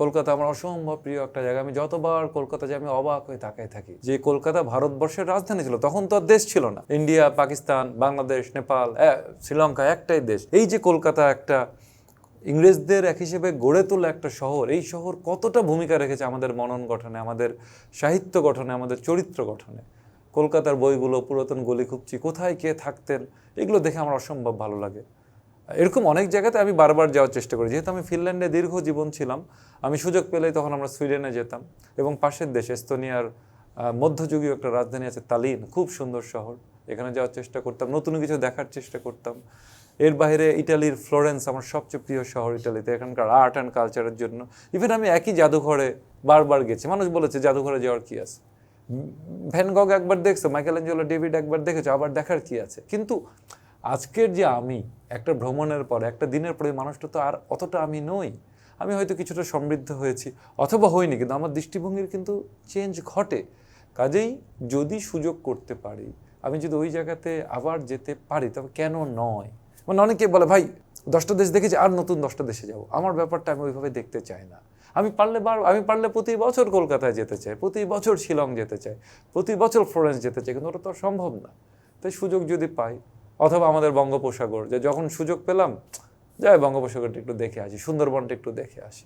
কলকাতা আমার অসম্ভব প্রিয় একটা জায়গা। আমি যতবার কলকাতা যাই, আমি অবাক হয়ে তাকাই থাকি যে কলকাতা ভারতবর্ষের রাজধানী ছিল। তখন তো আর দেশ ছিল না। ইন্ডিয়া, পাকিস্তান, বাংলাদেশ, নেপাল শ্রীলঙ্কা একটাই দেশ। এই যে কলকাতা একটা ইংরেজদের এক হিসেবে গড়ে তোলা একটা শহর, এই শহর কতটা ভূমিকা রেখেছে আমাদের মনন গঠনে, আমাদের সাহিত্য গঠনে, আমাদের চরিত্র গঠনে? কলকাতার বইগুলো, পুরাতন গলিখুপচি কোথায় কে থাকতেন, এগুলো দেখে আমার অসম্ভব ভালো লাগে। এরকম অনেক জায়গাতে আমি বারবার যাওয়ার চেষ্টা করি। যেহেতু আমি ফিনল্যান্ডে দীর্ঘ জীবন ছিলাম, আমি সুযোগ পেলেই তখন আমরা সুইডেনে যেতাম এবং পাশের দেশ এস্তোনিয়ার মধ্যযুগীয় একটা রাজধানী আছে তালিন, খুব সুন্দর শহর। এখানে যাওয়ার চেষ্টা করতাম, নতুন কিছু দেখার চেষ্টা করতাম। এর বাইরে ইটালির ফ্লোরেন্স আমার সবচেয়ে প্রিয় শহর ইটালিতে, এখানকার আর্ট অ্যান্ড কালচারের জন্য। ইভেন আমি একই জাদুঘরে বারবার গেছি। মানুষ বলেছে, জাদুঘরে যাওয়ার কি আছে? ভ্যানগগ একবার দেখছ, মাইকেল অ্যাঞ্জেলো, ডেভিড একবার দেখেছ, আবার দেখার কি আছে? কিন্তু আজকের যে আমি, একটা ভ্রমণের পরে, একটা দিনের পরে মানুষটা তো আর অতটা আমি নই। আমি হয়তো কিছুটা সমৃদ্ধ হয়েছি, অথবা হইনি, কিন্তু আমার দৃষ্টিভঙ্গির কিন্তু চেঞ্জ ঘটে। কাজেই যদি সুযোগ করতে পারি, আমি যদি ওই জায়গাতে আবার যেতে পারি, তবে কেন নয়? মানে অনেকে বলে, ভাই, দশটা দেশ দেখেছি, আর নতুন দশটা দেশে যাব। আমার ব্যাপারটা আমি ওইভাবে দেখতে চাই না। আমি পারলে বার, আমি পারলে প্রতি বছর কলকাতায় যেতে চাই, প্রতি বছর শিলং যেতে চাই, প্রতি বছর ফ্লোরেন্স যেতে চাই, কিন্তু ওটা তো সম্ভব না। তাই সুযোগ যদি পাই অথবা আমাদের বঙ্গোপসাগর, যে যখন সুযোগ পেলাম, যাই বঙ্গোপসাগরটা একটু দেখে আসি, সুন্দরবনটা একটু দেখে আসি।